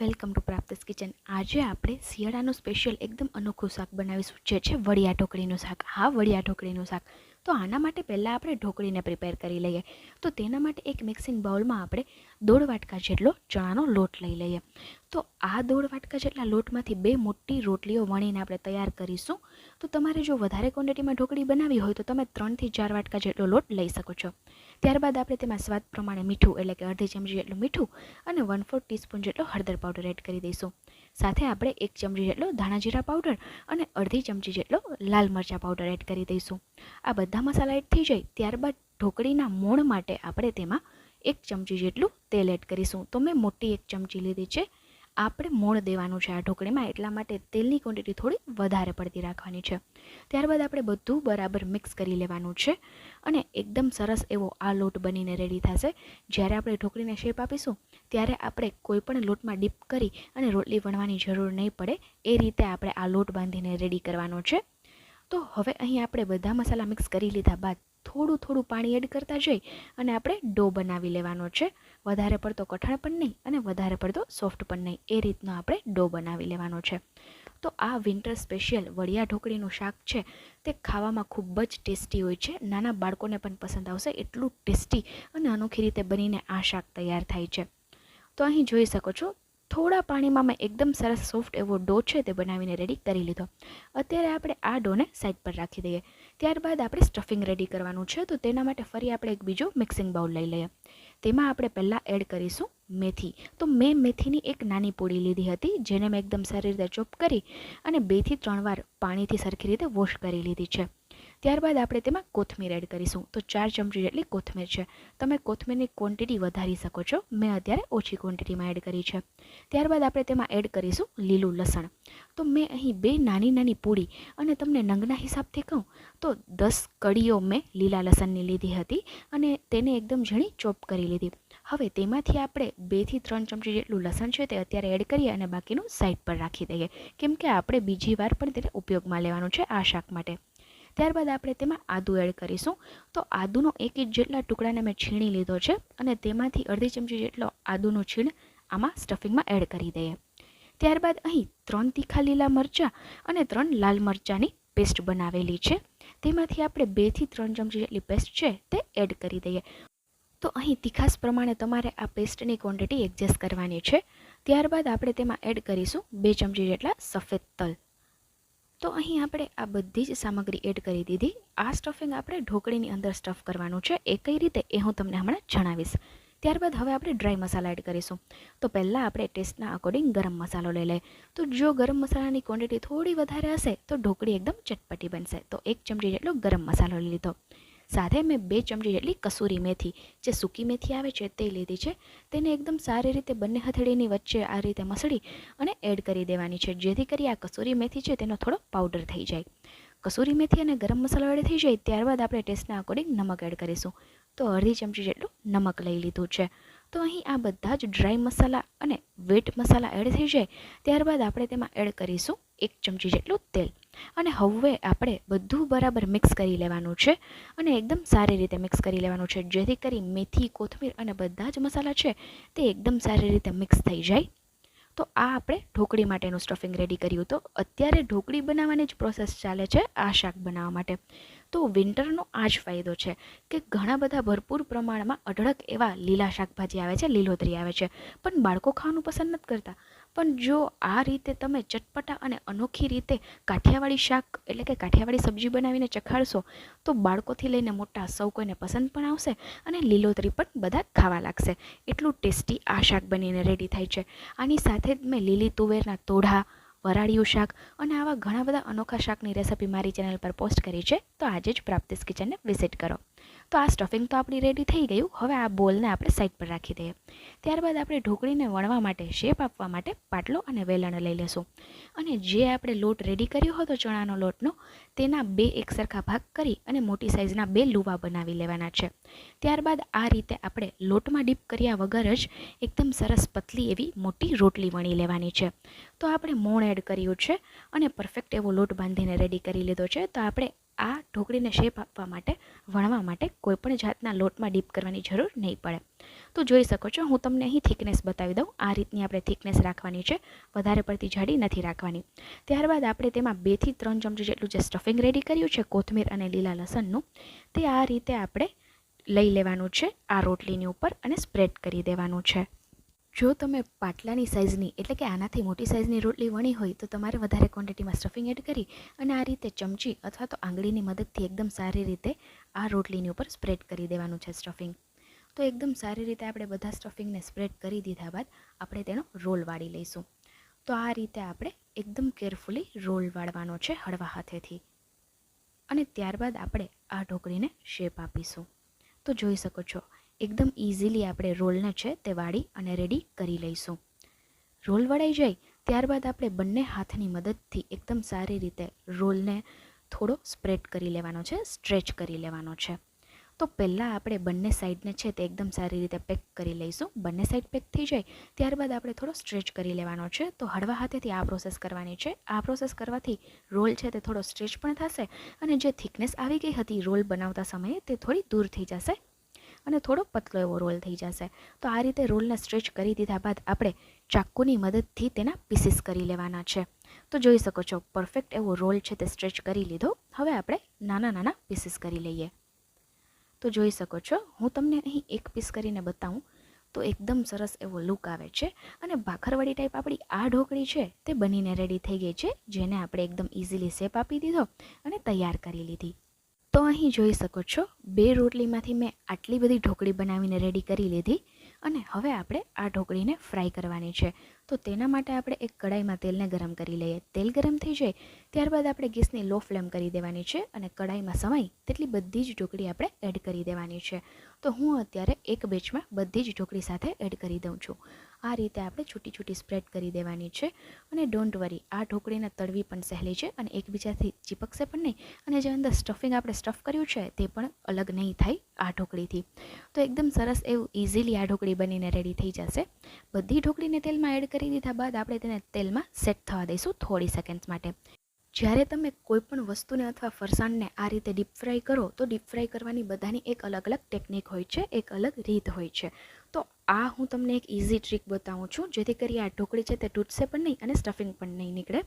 Welcome to પ્રાપ્તિસ kitchen. આજે આપણે શિયાળાનું special એકદમ અનોખું શાક બનાવીશું, જે છે વડિયા ઢોકળીનું શાક. હા, વડિયા ઢોકળીનું શાક. તો આના માટે પહેલાં આપણે ઢોકળીને પ્રિપેર કરી લઈએ. તો તેના માટે એક મિક્સિંગ બાઉલમાં આપણે દોઢ વાટકા જેટલો ચણાનો લોટ લઈ લઈએ. તો આ દોઢ વાટકા જેટલા લોટમાંથી બે મોટી રોટલીઓ વણીને આપણે તૈયાર કરીશું. તો તમારે જો વધારે ક્વોન્ટિટીમાં ઢોકળી બનાવી હોય તો તમે ત્રણથી ચાર વાટકા જેટલો લોટ લઈ શકો છો. ત્યારબાદ આપણે તેમાં સ્વાદ પ્રમાણે મીઠું, એટલે કે અડધી ચમચી જેટલું મીઠું અને વન ફોર ટીસ્પૂન જેટલો હળદર પાવડર એડ કરી દઈશું. સાથે આપણે એક ચમચી જેટલો ધાણા જીરા પાવડર અને અડધી ચમચી જેટલો લાલ મરચાં પાવડર એડ કરી દઈશું. આ બધા મસાલા એડ થઈ જાય ત્યારબાદ ઢોકળીના મોણ માટે આપણે તેમાં એક ચમચી જેટલું તેલ એડ કરીશું. તો મેં મોટી એક ચમચી લીધી છે. આપણે મોણ દેવાનું છે આ ઢોકળીમાં, એટલા માટે તેલની ક્વોન્ટિટી થોડી વધારે પડતી રાખવાની છે. ત્યારબાદ આપણે બધું બરાબર મિક્સ કરી લેવાનું છે અને એકદમ સરસ એવો આ લોટ બનીને રેડી થશે. જ્યારે આપણે ઢોકળીને શેપ આપીશું, ત્યારે આપણે કોઈપણ લોટમાં ડીપ કરી અને રોટલી વણવાની જરૂર નહીં પડે. એ રીતે આપણે આ લોટ બાંધીને રેડી કરવાનો છે. તો હવે અહીં આપણે બધા મસાલા મિક્સ કરી લીધા બાદ થોડું થોડું પાણી એડ કરતા જઈ અને આપણે ડો બનાવી લેવાનો છે. વધારે પડતો કઠણ પણ નહીં અને વધારે પડતો સોફ્ટ પણ નહીં. એ રીતનો આપણે ડો બનાવી લેવાનો છે. તો આ વિન્ટર સ્પેશિયલ વડિયા ઢોકળીનું શાક છે. તે ખાવામાં ખૂબ જ ટેસ્ટી હોય છે. નાના બાળકોને પણ પસંદ આવશે. એટલું ટેસ્ટી અને અનોખી રીતે બનીને આ શાક તૈયાર થાય છે. તો અહીં જોઈ શકો છો થોડા પાણીમાં મેં એકદમ સરસ સોફ્ટ એવો ડો છે તે બનાવીને રેડી કરી લીધો. અત્યારે આપણે આ ડોને સાઈડ પર રાખી દઈએ. ત્યારબાદ આપણે સ્ટફિંગ રેડી કરવાનું છે, તો તેના માટે ફરી આપણે એક બીજો મિક્સિંગ બાઉલ લઈ લઈએ. તેમાં આપણે પહેલાં એડ કરીશું મેથી. તો મેં મેથીની એક નાની પોડી લીધી હતી, જેને મેં એકદમ સારી રીતે ચોપ કરી અને બેથી ત્રણ વાર પાણીથી સરખી રીતે વોશ કરી લીધી છે. ત્યારબાદ આપણે તેમાં કોથમીર એડ કરીશું. તો ચાર ચમચી જેટલી કોથમીર છે. તમે કોથમીરની ક્વોન્ટિટી વધારી શકો છો. મેં અત્યારે ઓછી ક્વોન્ટિટીમાં એડ કરી છે. ત્યારબાદ આપણે તેમાં એડ કરીશું લીલું લસણ. તો મેં અહીં બે નાની નાની પૂડી અને તમને નંગના હિસાબથી કહું, તો દસ કડીઓ મેં લીલા લસણની લીધી હતી અને તેને એકદમ ઝીણી ચોપ કરી લીધી. હવે તેમાંથી આપણે બેથી ત્રણ ચમચી જેટલું લસણ છે તે અત્યારે એડ કરીએ અને બાકીનું સાઈડ પર રાખી દઈએ. કેમ કે આપણે બીજી વાર પણ તેને ઉપયોગમાં લેવાનું છે આ શાક માટે. ત્યારબાદ આપણે તેમાં આદુ એડ કરીશું. તો આદુનો એક ઇંચ જેટલા ટુકડાને મેં છીણી લીધો છે અને તેમાંથી અડધી ચમચી જેટલો આદુનો છીણ આમાં સ્ટફિંગમાં એડ કરી દઈએ. ત્યારબાદ અહીં ત્રણ તીખા લીલા મરચાં અને ત્રણ લાલ મરચાંની પેસ્ટ બનાવેલી છે. તેમાંથી આપણે બેથી ત્રણ ચમચી જેટલી પેસ્ટ છે તે એડ કરી દઈએ. તો અહીં તીખાસ પ્રમાણે તમારે આ પેસ્ટની ક્વોન્ટિટી એડજસ્ટ કરવાની છે. ત્યારબાદ આપણે તેમાં એડ કરીશું બે ચમચી જેટલા સફેદ તલ. તો અહીં આપણે આ બધી જ સામગ્રી એડ કરી દીધી. આ સ્ટફિંગ આપણે ઢોકળીની અંદર સ્ટફ કરવાનું છે. એ કઈ રીતે એ હું તમને હમણાં જણાવીશ. ત્યારબાદ હવે આપણે ડ્રાય મસાલા એડ કરીશું. તો પહેલાં આપણે ટેસ્ટના અકોર્ડિંગ ગરમ મસાલો લઈ લઈએ. તો જો ગરમ મસાલાની ક્વોન્ટિટી થોડી વધારે હશે, તો ઢોકળી એકદમ ચટપટી બનશે. તો એક ચમચી જેટલો ગરમ મસાલો લીધો. સાથે મેં બે ચમચી જેટલી કસૂરી મેથી, જે સૂકી મેથી આવે છે તે લીધી છે. તેને એકદમ સારી રીતે બંને હથેળીની વચ્ચે આ રીતે મસળી અને એડ કરી દેવાની છે, જેથી કરી આ કસૂરી મેથી છે તેનો થોડો પાવડર થઈ જાય. કસૂરી મેથી અને ગરમ મસાલો એડ થઈ જાય ત્યારબાદ આપણે ટેસ્ટના અકોર્ડિંગ નમક એડ કરીશું. તો અડધી ચમચી જેટલું નમક લઈ લીધું છે. તો અહીં આ બધા જ ડ્રાય મસાલા અને વેટ મસાલા એડ થઈ જાય. ત્યારબાદ આપણે તેમાં એડ કરીશું એક ચમચી જેટલું તેલ. અને હવે આપણે બધું બરાબર મિક્સ કરી લેવાનું છે અને એકદમ સારી રીતે મિક્સ કરી લેવાનું છે. જેથી કરી મેથી, કોથમીર અને બધા જ મસાલા છે તે એકદમ સારી રીતે મિક્સ થઈ જાય. તો આ આપણે ઢોકળી માટેનું સ્ટફિંગ રેડી કર્યું તો અત્યારે ઢોકળી બનાવવાની જ પ્રોસેસ ચાલે છે આ શાક બનાવવા માટે. તો વિન્ટરનો આ જ ફાયદો છે કે ઘણા બધા ભરપૂર પ્રમાણમાં અઢળક એવા લીલા શાકભાજી આવે છે, લીલોતરી આવે છે. પણ બાળકો ખાવાનું પસંદ નથી કરતા. પણ જો આ રીતે તમે ચટપટા અને અનોખી રીતે કાઠિયાવાડી શાક, એટલે કે કાઠિયાવાડી સબ્જી બનાવીને ચખાડશો, તો બાળકોથી લઈને મોટા સૌ કોઈને પસંદ પણ આવશે અને લીલોતરી પણ બધા ખાવા લાગશે. એટલું ટેસ્ટી આ શાક બનીને રેડી થાય છે. આની સાથે જ મેં લીલી તુવેરના તોઢા, વરાળિયું શાક અને આવા ઘણા બધા અનોખા શાકની રેસિપી મારી ચેનલ પર પોસ્ટ કરી છે, તો આજે જ પ્રાપ્તિસ કિચનને વિઝિટ કરો. તો આ સ્ટફિંગ તો આપણી રેડી થઈ ગયું. હવે આ બોલને આપણે સાઈડ પર રાખી દઈએ. ત્યારબાદ આપણે ઢોકળીને વણવા માટે શેપ આપવા માટે પાટલો અને વેલણ લઈ લેશું. અને જે આપણે લોટ રેડી કર્યો હતો ચણાનો લોટનો, તેના બે એક સરખા ભાગ કરી અને મોટી સાઇઝના બે લુવા બનાવી લેવાના છે. ત્યારબાદ આ રીતે આપણે લોટમાં ડીપ કર્યા વગર જ એકદમ સરસ પતલી એવી મોટી રોટલી વણી લેવાની છે. તો આપણે મોણ એડ કર્યું છે અને પરફેક્ટ એવો લોટ બાંધીને રેડી કરી લીધો છે. તો આપણે આ ઢોકળીને શેપ આપવા માટે, વણવા માટે કોઈપણ જાતના લોટમાં ડીપ કરવાની જરૂર નહીં પડે. તો જોઈ શકો છો, હું તમને અહીં થિકનેસ બતાવી દઉં. આ રીતની આપણે થિકનેસ રાખવાની છે. વધારે પડતી જાડી નથી રાખવાની. ત્યારબાદ આપણે તેમાં બેથી ત્રણ ચમચી જેટલું જે સ્ટફિંગ રેડી કર્યું છે, કોથમીર અને લીલા લસણનું, તે આ રીતે આપણે લઈ લેવાનું છે, આ રોટલીની ઉપર અને સ્પ્રેડ કરી દેવાનું છે. જો તમે પાટલાની સાઇઝની એટલે કે આનાથી મોટી સાઇઝની રોટલી વણી હોય, તો તમારે વધારે ક્વોન્ટિટીમાં સ્ટફિંગ એડ કરી અને આ રીતે ચમચી અથવા તો આંગળીની મદદથી એકદમ સારી રીતે આ રોટલીની ઉપર સ્પ્રેડ કરી દેવાનું છે સ્ટફિંગ તો એકદમ સારી રીતે આપણે બધા સ્ટફિંગને સ્પ્રેડ કરી દીધા બાદ આપણે તેનો રોલ વાળી લઈશું. તો આ રીતે આપણે એકદમ કેરફુલી રોલ વાળવાનો છે હળવા હાથેથી. અને ત્યારબાદ આપણે આ ઢોકળીને શેપ આપીશું. તો જોઈ શકો છો એકદમ ઇઝીલી આપણે રોલને છે તે વાળી અને રેડી કરી લઈશું. રોલ વળાઈ જાય ત્યારબાદ આપણે બંને હાથની મદદથી એકદમ સારી રીતે રોલને થોડો સ્પ્રેડ કરી લેવાનો છે, સ્ટ્રેચ કરી લેવાનો છે. તો પહેલાં આપણે બંને સાઈડને છે તે એકદમ સારી રીતે પેક કરી લઈશું. બંને સાઈડ પેક થઈ જાય ત્યારબાદ આપણે થોડો સ્ટ્રેચ કરી લેવાનો છે. તો હળવા હાથેથી આ પ્રોસેસ કરવાની છે. આ પ્રોસેસ કરવાથી રોલ છે તે થોડો સ્ટ્રેચ પણ થશે અને જે થિકનેસ આવી ગઈ હતી રોલ બનાવતા સમયે તે થોડી દૂર થઈ જશે. અને થોડો પતલો એવો રોલ થઈ જશે. તો આ રીતે રોલને સ્ટ્રેચ કરી દીધા બાદ આપણે ચાકુની મદદથી તેના પીસીસ કરી લેવાના છે. તો જોઈ શકો છો પરફેક્ટ એવો રોલ છે તે સ્ટ્રેચ કરી લીધો. હવે આપણે નાના નાના પીસીસ કરી લઈએ. તો જોઈ શકો છો, હું તમને અહીં એક પીસ કરીને બતાવું. તો એકદમ સરસ એવો લુક આવે છે અને ભાખરવાળી ટાઈપ આપણી આ ઢોકળી છે તે બનીને રેડી થઈ ગઈ છે, જેને આપણે એકદમ ઇઝીલી શેપ આપી દીધો અને તૈયાર કરી લીધી. તો અહીં જોઈ શકો છો, બે રોટલીમાંથી મેં આટલી બધી ઢોકળી બનાવીને રેડી કરી લીધી અને હવે આપણે આ ઢોકળીને ફ્રાય કરવાની છે. તો તેના માટે આપણે એક કડાઈમાં તેલને ગરમ કરી લઈએ. તેલ ગરમ થઈ જાય ત્યારબાદ આપણે ગેસની લો ફ્લેમ કરી દેવાની છે અને કડાઈમાં સમાય તેટલી બધી જ ઢોકળી આપણે એડ કરી દેવાની છે. તો હું અત્યારે એક બેચમાં બધી જ ઢોકળી સાથે એડ કરી દઉં છું. આ રીતે આપણે છૂટી છૂટી સ્પ્રેડ કરી દેવાની છે અને ડોન્ટ વરી આ ઢોકળીને તળવી પણ સહેલી છે અને એકબીજાથી ચીપકશે પણ નહીં અને જે અંદર સ્ટફિંગ આપણે સ્ટફ કર્યું છે તે પણ અલગ નહીં થાય આ ઢોકળીથી. તો એકદમ સરસ એવું ઇઝીલી આ ઢોકળી બનીને રેડી થઈ જશે. બધી ઢોકળીને તેલમાં એડ કરી દીધા બાદ આપણે તેને તેલમાં સેટ થવા દઈશું થોડી સેકન્ડ્સ માટે. જ્યારે તમે કોઈપણ વસ્તુને અથવા ફરસાણને આ રીતે ડીપ ફ્રાય કરો તો ડીપ ફ્રાય કરવાની બધાની એક અલગ અલગ ટેકનિક હોય છે, એક અલગ રીત હોય છે. તો આ હું તમને એક ઇઝી ટ્રીક બતાવું છું, જેથી કરી આ ઢોકળી છે તે તૂટશે પણ નહીં અને સ્ટફિંગ પણ નહીં નીકળે.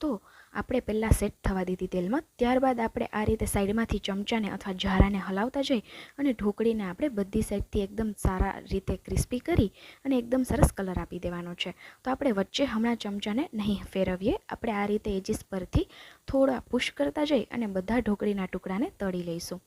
તો આપણે પહેલાં સેટ થવા દીધી તેલમાં, ત્યારબાદ આપણે આ રીતે સાઈડમાંથી ચમચાને અથવા ઝારાને હલાવતા જઈ અને ઢોકળીને આપણે બધી સાઈડથી એકદમ સારા રીતે ક્રિસ્પી કરી અને એકદમ સરસ કલર આપી દેવાનો છે. તો આપણે વચ્ચે હમણાં ચમચાને નહીં ફેરવીએ, આપણે આ રીતે એજીસ પરથી થોડા પુશ કરતા જઈ અને બધા ઢોકળીના ટુકડાને તળી લઈશું.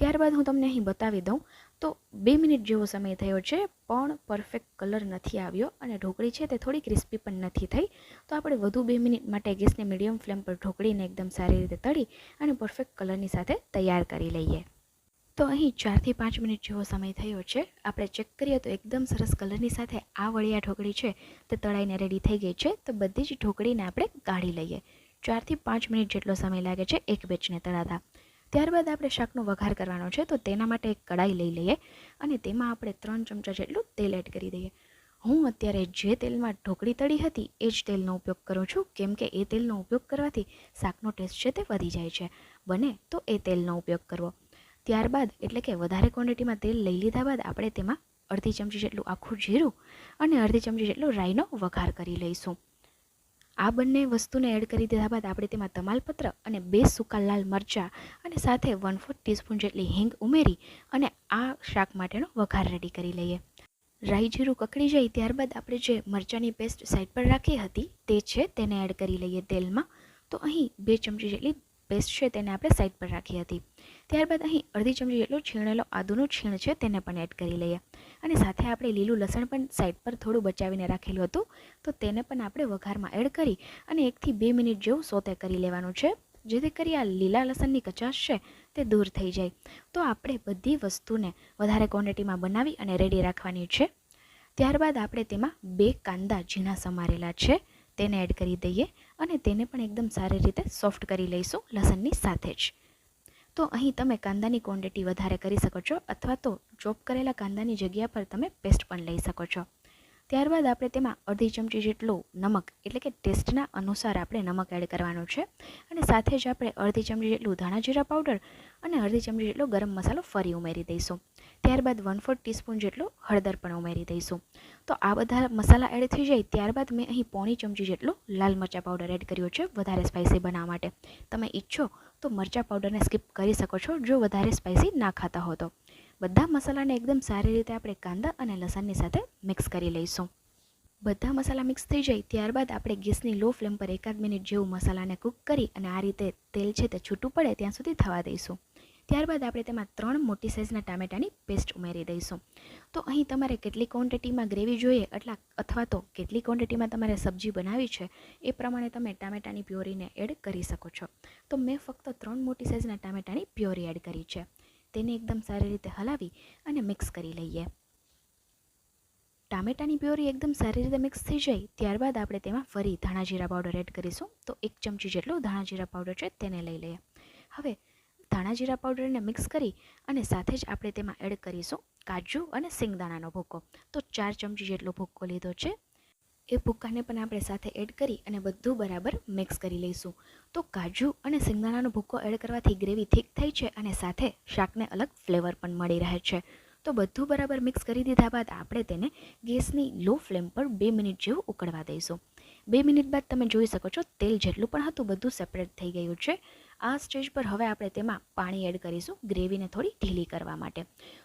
ત્યારબાદ હું તમને અહીં બતાવી દઉં. તો બે મિનિટ જેવો સમય થયો છે, પણ પરફેક્ટ કલર નથી આવ્યો અને ઢોકળી છે તે થોડી ક્રિસ્પી પણ નથી થઈ. તો આપણે વધુ બે મિનિટ માટે ગેસને મીડિયમ ફ્લેમ પર ઢોકળીને એકદમ સારી રીતે તળી અને પરફેક્ટ કલરની સાથે તૈયાર કરી લઈએ. તો અહીં ચારથી પાંચ મિનિટ જેવો સમય થયો છે. આપણે ચેક કરીએ તો એકદમ સરસ કલરની સાથે આ વળિયા ઢોકળી છે તે તળાઈને રેડી થઈ ગઈ છે. તો બધી જ ઢોકળીને આપણે કાઢી લઈએ. ચારથી પાંચ મિનિટ જેટલો સમય લાગે છે એક બેચને તળાતા. ત્યારબાદ આપણે શાકનો વઘાર કરવાનો છે, તો તેના માટે એક કડાઈ લઈ લઈએ અને તેમાં આપણે ત્રણ ચમચા જેટલું તેલ એડ કરી દઈએ. હું અત્યારે જે તેલમાં ઢોકળી તળી હતી, એ જ તેલનો ઉપયોગ કરું છું. કેમ કે એ તેલનો ઉપયોગ કરવાથી શાકનો ટેસ્ટ છે તે વધી જાય છે. બને તો એ તેલનો ઉપયોગ કરવો. ત્યારબાદ એટલે કે વધારે ક્વોન્ટિટીમાં તેલ લઈ લીધા બાદ આપણે તેમાં અડધી ચમચી જેટલું આખું જીરું અને અડધી ચમચી જેટલું રાઈનો વઘાર કરી લઈશું. આ બંને વસ્તુને એડ કરી દીધા બાદ આપણે તેમાં તમાલપત્ર અને બે સૂકા લાલ મરચાં અને સાથે વન ફોર્થ ટીસ્પૂન જેટલી હિંગ ઉમેરી અને આ શાક માટેનો વઘાર રેડી કરી લઈએ. રાઈ જીરું કકડી જાય ત્યારબાદ આપણે જે મરચાંની પેસ્ટ સાઈડ પર રાખી હતી તે છે તેને એડ કરી લઈએ તેલમાં. તો અહીં બે ચમચી જેટલી પેસ્ટ છે તેને આપણે સાઈડ પર રાખી હતી. ત્યારબાદ અહીં અડધી ચમચી જેટલું છીણેલો આદુનું છીણ છે તેને પણ એડ કરી લઈએ. અને સાથે આપણે લીલું લસણ પણ સાઈડ પર થોડું બચાવીને રાખેલું હતું. તો તેને પણ આપણે વઘારમાં એડ કરી અને એકથી બે મિનિટ જેવું સોતે કરી લેવાનું છે. જેથી કરી આ લીલા લસણની કચાશ છે તે દૂર થઈ જાય. તો આપણે બધી વસ્તુને વધારે ક્વોન્ટિટીમાં બનાવી અને રેડી રાખવાની છે. ત્યારબાદ આપણે તેમાં બે કાંદા ઝીણા સમારેલા છે. તેને એડ કરી દઈએ. અને તેને પણ એકદમ સારી રીતે સોફ્ટ કરી લઈશું લસણની સાથે જ. તો અહીં તમે કાંદાની ક્વોન્ટિટી વધારે કરી શકો છો અથવા તો ચોપ કરેલા કાંદાની જગ્યા પર તમે પેસ્ટ પણ લઈ શકો છો. ત્યારબાદ આપણે તેમાં અડધી ચમચી જેટલું નમક, એટલે કે ટેસ્ટના અનુસાર આપણે નમક એડ કરવાનું છે. અને સાથે જ આપણે અડધી ચમચી જેટલું ધાણા જીરા પાવડર અને અડધી ચમચી જેટલો ગરમ મસાલો ફરી ઉમેરી દઈશું. ત્યારબાદ વન ફોર્થ ટીસ્પૂન જેટલું હળદર પણ ઉમેરી દઈશું. તો આ બધા મસાલા એડ થઈ જાય, ત્યારબાદ મેં અહીં પોણી ચમચી જેટલો લાલ મરચાં પાવડર એડ કર્યો છે, વધારે સ્પાઇસી બનાવવા માટે. તમે ઈચ્છો તો મરચાં પાવડરને સ્કીપ કરી શકો છો, જો વધારે સ્પાઇસી ના ખાતા હો તો. બધા મસાલાને એકદમ સારી રીતે આપણે કાંદા અને લસણની સાથે મિક્સ કરી લઈશું. બધા મસાલા મિક્સ થઈ જાય ત્યારબાદ આપણે ગેસની લો ફ્લેમ પર એકાદ મિનિટ જેવું મસાલાને કૂક કરી અને આ રીતે તેલ છે તે છૂટું પડે ત્યાં સુધી થવા દઈશું. ત્યારબાદ આપણે તેમાં ત્રણ મોટી સાઇઝના ટામેટાની પેસ્ટ ઉમેરી દઈશું. તો અહીં તમારે કેટલી ક્વોન્ટિટીમાં ગ્રેવી જોઈએ એટલા અથવા તો કેટલી ક્વોન્ટિટીમાં તમારે સબ્જી બનાવી છે એ પ્રમાણે તમે ટામેટાની પ્યોરીને એડ કરી શકો છો. તો મેં ફક્ત ત્રણ મોટી સાઇઝના ટામેટાની પ્યોરી એડ કરી છે. તેને એકદમ સારી રીતે હલાવી અને મિક્સ કરી લઈએ. ટામેટાની પ્યોરી એકદમ સારી રીતે મિક્સ થઈ જાય, ત્યારબાદ આપણે તેમાં ફરી ધાણા જીરા પાવડર એડ કરીશું. તો એક ચમચી જેટલો ધાણા જીરા પાવડર છે તેને લઈ લઈએ. હવે ધાણા જીરા પાવડરને મિક્સ કરી અને સાથે જ આપણે તેમાં એડ કરીશું કાજુ અને સિંગદાણાનો ભૂકો. તો ચાર ચમચી જેટલો ભૂકો લીધો છે. એ ભૂક્કાને પણ આપણે સાથે એડ કરી અને બધું બરાબર મિક્સ કરી લઈશું. તો કાજુ અને સિંગદાણાનો ભૂક્કો એડ કરવાથી ગ્રેવી થીક થઈ છે અને સાથે શાકને અલગ ફ્લેવર પણ મળી રહે છે. તો બધું બરાબર મિક્સ કરી દીધા બાદ આપણે તેને ગેસની લો ફ્લેમ પર બે મિનિટ જેવું ઉકળવા દઈશું. બે મિનિટ બાદ તમે જોઈ શકો છો તેલ જેટલું પણ હતું બધું સેપરેટ થઈ ગયું છે. આ સ્ટેજ પર હવે આપણે તેમાં પાણી એડ કરીશું ગ્રેવીને થોડી ઢીલી કરવા માટે.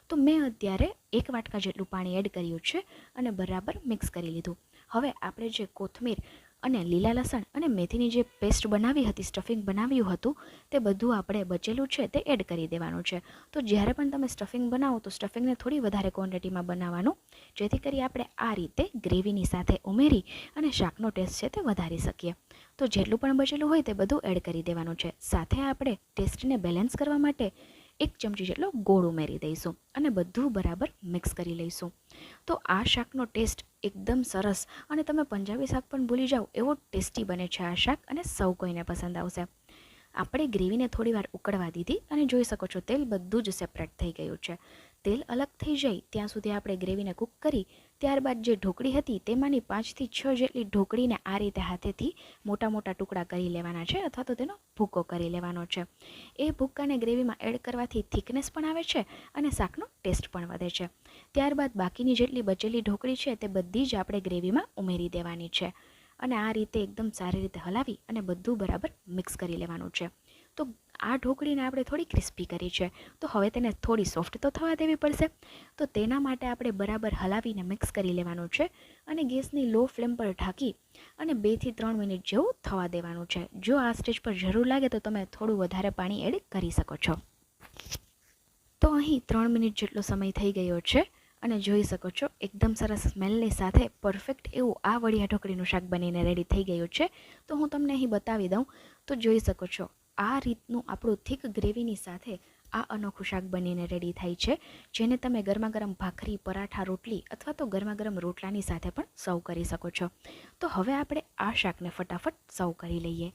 તો મેં અત્યારે એક વાટકા જેટલું પાણી એડ કર્યું છે અને બરાબર મિક્સ કરી લીધું. હવે આપણે જે કોથમીર અને લીલા લસણ અને મેથીની જે પેસ્ટ બનાવી હતી, સ્ટફિંગ બનાવ્યું હતું, તે બધું આપણે બચેલું છે, તે એડ કરી દેવાનું છે. તો જ્યારે પણ તમે સ્ટફિંગ બનાવો, તો સ્ટફિંગને થોડી વધારે ક્વોન્ટિટીમાં બનાવવાનું, જેથી કરી આપણે આ રીતે ગ્રેવીની સાથે ઉમેરી અને શાકનો ટેસ્ટ છે તે વધારી શકીએ. તો જેટલું પણ બચેલું હોય તે બધું એડ કરી દેવાનું છે. સાથે આપણે ટેસ્ટને બેલેન્સ કરવા માટે એક ચમચી જેટલો ગોળ ઉમેરી દઈશું અને બધું બરાબર મિક્સ કરી લઈશું. તો આ શાકનો ટેસ્ટ એકદમ સરસ અને તમે પંજાબી શાક પણ ભૂલી જાઓ, એવો ટેસ્ટી બને છે આ શાક અને સૌ કોઈને પસંદ આવશે. આપણે ગ્રેવીને થોડીવાર ઉકળવા દીધી અને જોઈ શકો છો તેલ બધું જ સેપરેટ થઈ ગયું છે. તેલ અલગ થઈ જાય ત્યાં સુધી આપણે ગ્રેવીને કૂક કરી ત્યારબાદ જે ઢોકળી હતી તેમાંની પાંચથી છ જેટલી ઢોકળીને આ રીતે હાથેથી મોટા મોટા ટુકડા કરી લેવાના છે અથવા તો તેનો ભૂકો કરી લેવાનો છે. એ ભૂક્કાને ગ્રેવીમાં એડ કરવાથી થિકનેસ પણ આવે છે અને શાકનો ટેસ્ટ પણ વધે છે. ત્યારબાદ બાકીની જેટલી બચેલી ઢોકળી છે તે બધી જ આપણે ગ્રેવીમાં ઉમેરી દેવાની છે અને આ રીતે એકદમ સારી રીતે હલાવી અને બધું બરાબર મિક્સ કરી લેવાનું છે. તો આ ઢોકળીને આપણે થોડી ક્રિસ્પી કરી છે. તો હવે તેને થોડી સોફ્ટ તો થવા દેવી પડશે. તો તેના માટે આપણે બરાબર હલાવીને મિક્સ કરી લેવાનું છે અને ગેસની લો ફ્લેમ પર ઢાંકી અને બેથી ત્રણ મિનિટ જેવું થવા દેવાનું છે. જો આ સ્ટેજ પર જરૂર લાગે તો તમે થોડું વધારે પાણી એડ કરી શકો છો. તો અહીં ત્રણ મિનિટ જેટલો સમય થઈ ગયો છે અને જોઈ શકો છો એકદમ સરસ સ્મેલની સાથે પરફેક્ટ એવું આ વળિયા ઢોકળીનું શાક બનીને રેડી થઈ ગયું છે. તો હું તમને અહીં બતાવી દઉં. તો જોઈ શકો છો આ રીતનું આપણું થીક ગ્રેવીની સાથે આ અનોખું શાક બનીને રેડી થાય છે, જેને તમે ગરમા ગરમ ભાખરી, પરાઠા, રોટલી અથવા તો ગરમા ગરમ રોટલાની સાથે પણ સર્વ કરી શકો છો. તો હવે આપણે આ શાકને ફટાફટ સર્વ કરી લઈએ.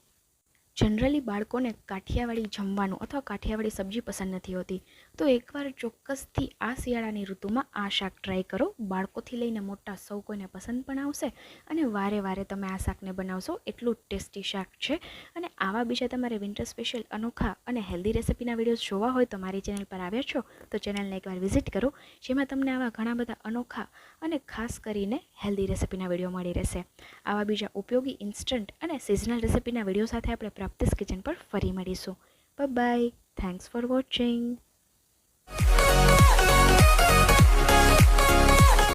જનરલી બાળકોને કાઠિયાવાડી જમવાનું અથવા કાઠિયાવાડી સબ્જી પસંદ નથી હોતી. તો એકવાર ચોક્કસથી આ શિયાળાની ઋતુમાં આ શાક ટ્રાય કરો. બાળકોથી લઈને મોટા સૌ કોઈને પસંદ પણ આવશે અને વારે વારે તમે આ શાકને બનાવશો. એટલું ટેસ્ટી શાક છે. અને આવા બીજા તમારે વિન્ટર સ્પેશિયલ અનોખા અને હેલ્ધી રેસિપીના વિડીયોઝ જોવા હોય તો મારી ચેનલ પર આવ્યા છો. તો ચેનલને એકવાર વિઝિટ કરો. જેમાં તમને આવા ઘણા બધા અનોખા અને ખાસ કરીને હેલ્ધી રેસિપીના વીડિયો મળી રહેશે. આવા બીજા ઉપયોગી ઇન્સ્ટન્ટ અને સિઝનલ રેસિપીના વીડિયો સાથે આપણે પ્રાપ્તિસ કિચન પર ફરી મળીશું. By thanks for watching